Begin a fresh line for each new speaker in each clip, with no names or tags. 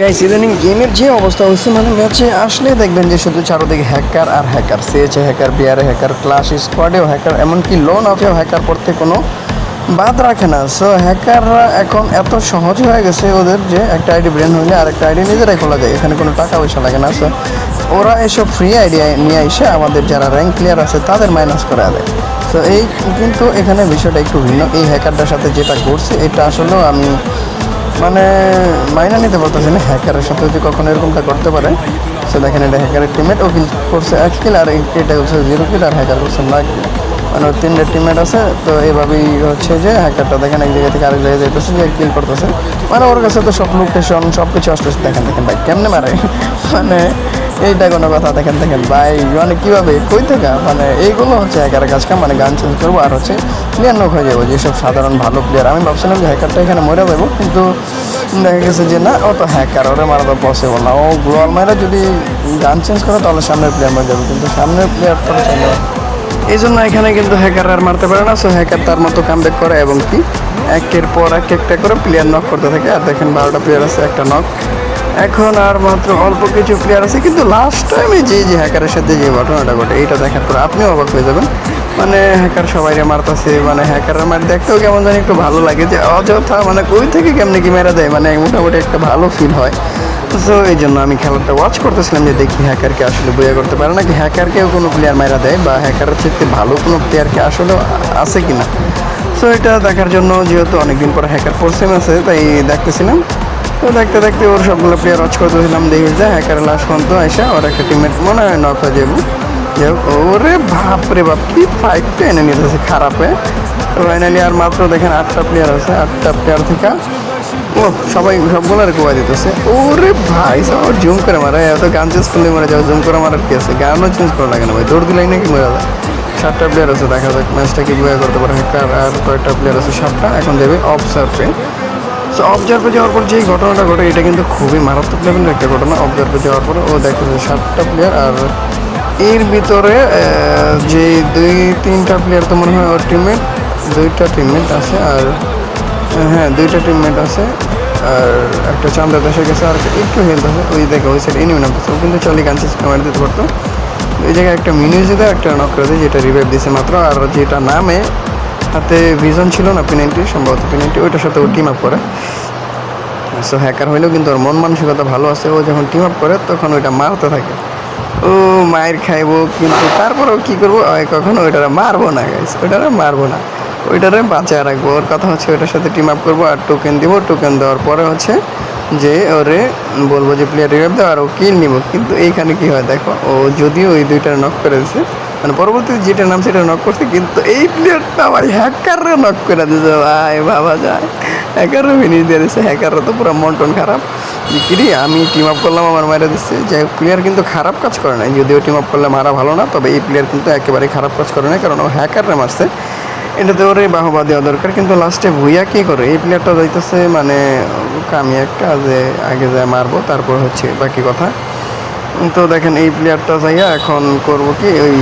Guys ইদানিং গেমের যে অবস্থা হয়েছে মানে ম্যাচে আসলে দেখবেন যে শুধু চারোদিকে হ্যাকার আর হ্যাকার সিএচে হ্যাকার বিআরে হ্যাকার ক্লাস স্কোয়াডেও হ্যাকার এমনকি লোন অফেও হ্যাকার পড়তে কোনো বাদ রাখে না। সো হ্যাকাররা এখন এত সহজ হয়ে গেছে ওদের যে একটা আইডি ব্রেন হইলে আর একটা আইডি নিজেরাই খোলা যায়, এখানে কোনো টাকা পয়সা লাগে না। সো ওরা এসব ফ্রি আইডিয়া নিয়ে এসে আমাদের যারা র্যাঙ্ক প্লেয়ার আছে, তাদের মাইনাস করে দেয়। তো এই কিন্তু এখানে বিষয়টা একটু ভিন্ন। এই হ্যাকারটার সাথে যেটা করছে এটা আসলেও আমি মানে মাইনা নিতে বলতেছে না হ্যাকারের সাথে যদি কখনো এরকমটা করতে পারে। সে দেখেন এটা হ্যাকারের টিমেট ও কিন্তু করছে এক কিল আর এটা করছে জিরো কিল আর হ্যাকার করছে না কিল মানে ওর তিনটে টিমেট আছে, তো এভাবেই হচ্ছে যে হ্যাকারটা দেখেন এক জায়গা থেকে আরেক জায়গায় যেতেছে যে কিল করতেছে। মানে ওর কাছে তো সব লোকেশন সব কিছু আসতেছে, দেখেন দেখেন ভাই, কেমনে মারে? মানে এইটা কোনো কথা, দেখেন দেখেন, ভাই মানে কীভাবে, কই থাকা? মানে এইগুলো হচ্ছে হ্যাকারের কাজ মানে গান চেঞ্জ করব, আর হচ্ছে প্লেয়ার নক হয়ে যাব, যেসব সাধারণ ভালো প্লেয়ার আমি ভাবছিলাম যে হ্যাকারটা এখানে মরে যাব, কিন্তু দেখা গেছে যে না, ও তো হ্যাকার ওরে মারা তো পসিবল না। ও গ্লোয়াল মারা যদি গান চেঞ্জ করে, তাহলে সামনের প্লেয়ার মরে যাবে, কিন্তু সামনের প্লেয়ার তো এই জন্য এখানে কিন্তু হ্যাকার আর মারতে পারে না সো হ্যাকার তার মতো কামব্যাক করে এবং কি, একের পর এক একটা করে প্লেয়ার নক করতে থাকে। আর দেখেন বারোটা প্লেয়ার আছে, একটা নক এখন আর মাত্র অল্প কিছু প্লেয়ার আছে, কিন্তু লাস্ট টাইমে যে যে হ্যাকারের সাথে যে ঘটনাটা ঘটে, এইটা দেখার পর আপনিও অবাক হয়ে যাবেন। মানে হ্যাকার সবাইরে মারতেছে মানে হ্যাকারের মার, দেখতেও কেমন জানি একটু ভালো লাগে যে অযথা মানে কই থেকে কেমনি কি মেরা দেয় মানে মোটামুটি একটা ভালো ফিল হয়। সো এই জন্য আমি খেলাটা ওয়াচ করতেছিলাম যে দেখি হ্যাকারকে আসলে বইয়া করতে পারে নাকি হ্যাকারকেও কোনো প্লেয়ার মারা দেয় বা হ্যাকারের চেয়ে ভালো কোনো প্লেয়ারকে আসলে আছে কি না সো এটা দেখার জন্য যেহেতু অনেকদিন পরে হ্যাকার ফোর্সেম আছে, তাই দেখতেছিলাম। তো দেখতে দেখতে ওর সবগুলো প্লেয়ার ওয়াচ করতেছিলাম দেখি যে হ্যাকার লাস্ট পর্যন্ত এসে ওর একটা টিমমেট মনে হয় নক হয়ে যাই হোক, ওরে বাপ রে বাপ কি ফাইটটা এনে নিতেছে খারাপে। তো ফাইনালি আর মাত্র দেখেন আটটা প্লেয়ার আছে আটটা প্লেয়ার থেকে। ও সবাই সবগুলো আর কোয়া দিতেছে। ওরে ভাই সব জুম করে মারা। এত গান চেঞ্জ করলে মারা যাবে জুম করে মারার কি আছে? গানও চেঞ্জ করা লাগে না ভাই দৌড় দিলাই নাকি মরে যায়। সাতটা প্লেয়ার আছে দেখা যাক ম্যাচটা কি করতে পারে। আর কয়েকটা প্লেয়ার আছে সাতটা। এখন যাবে অবসার্ভে সো অবজার্ভে যাওয়ার পর যেই ঘটনাটা ঘটে, এটা কিন্তু খুবই মারাত্মক লেভেলের একটা ঘটনা। অবজার্ভে যাওয়ার পরে ও দেখে যে সাতটা প্লেয়ার আর এর ভিতরে যে দুই, তিনটা প্লেয়ার তো মনে হয় ওর টিমমেট দুইটা টিমমেট আছে আর হ্যাঁ দুইটা টিমমেট আছে আর একটা চান্দা দেশে গেছে আর একটু হেলথ আছে। ওই দেখে, ওই সাইড এনিমি ও কিন্তু চলে গানছিস ক্যামেরা দিতে পারতো। ওই জায়গায় একটা মিনিউজ দেয় একটা নক দেয় যেটা রিভাইভ দিছে মাত্র। আর যেটা নামে হাতে ভিজন ছিল না পিনাইনটি সম্ভবত পিনাইনটি ওইটার সাথে ও টিম আপ করে। সো হ্যাকার হইলেও কিন্তু ওর মন মানসিকতা ভালো আছে, ও যখন টিম আপ করে, তখন ওইটা মারতে থাকে। ও মায়ের খাইবো, কিন্তু তারপরেও কী করব? কখনো ওইটারে মারবো না গাইস ওইটারে মারবো না। ওইটারে বাঁচায় রাখব। ওর কথা হচ্ছে ওইটার সাথে টিম আপ করব আর টোকেন দিব। টোকেন দেওয়ার পরে হচ্ছে যে ওরে বলব যে প্লেয়ার রিভাইভ দাও আর ও কিল নিব। কিন্তু এইখানে কি হয়, দেখো, ও যদিও ওই দুইটার নক করে দিছে মানে পরবর্তীতে যেটা নাম সেটা নক করছে, কিন্তু এই প্লেয়ারটা আমার হ্যাকাররা নক করে দিয়েছে। ভাই, বাবা যায়। হ্যাকাররা ফিনিশ দিয়ে দিচ্ছে হ্যাকাররা তো পুরো মন টন খারাপ। যে কিরি আমি টিম আপ করলাম, আমার মারা দিচ্ছে। হোক প্লেয়ার কিন্তু খারাপ কাজ করে নাই। যদিও টিম আপ করলে মারা ভালো না, তবে এই প্লেয়ার কিন্তু একেবারে খারাপ কাজ করে না কারণ ও হ্যাকাররা মারছে। এটাতে ওরে বাহবা দেওয়া দরকার, কিন্তু লাস্টে ভুইয়া কী করে? এই প্লেয়ারটা যাইতেছে মানে কামি একটা যে আগে যায় মারবো, তারপর হচ্ছে বাকি কথা। তো দেখেন, এই প্লেয়ারটা যাইয়া এখন করব কি? ওই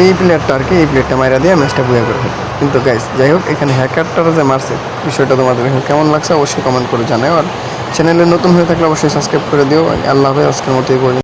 এই প্লেয়ারটা আর কি, এই প্লেয়ারটা মাইরা দিয়ে ম্যাচটা বুয়া করবে। কিন্তু গাইস যাই হোক, এখানে হ্যাকারটারা যে মারছে, বিষয়টা তোমাদের এখন কেমন লাগছে, অবশ্যই কমেন্ট করে জানাও। আর চ্যানেলে নতুন হয়ে থাকলে অবশ্যই সাবস্ক্রাইব করে দিও। আল্লাহ হাফেজ, আজকের মতো এই।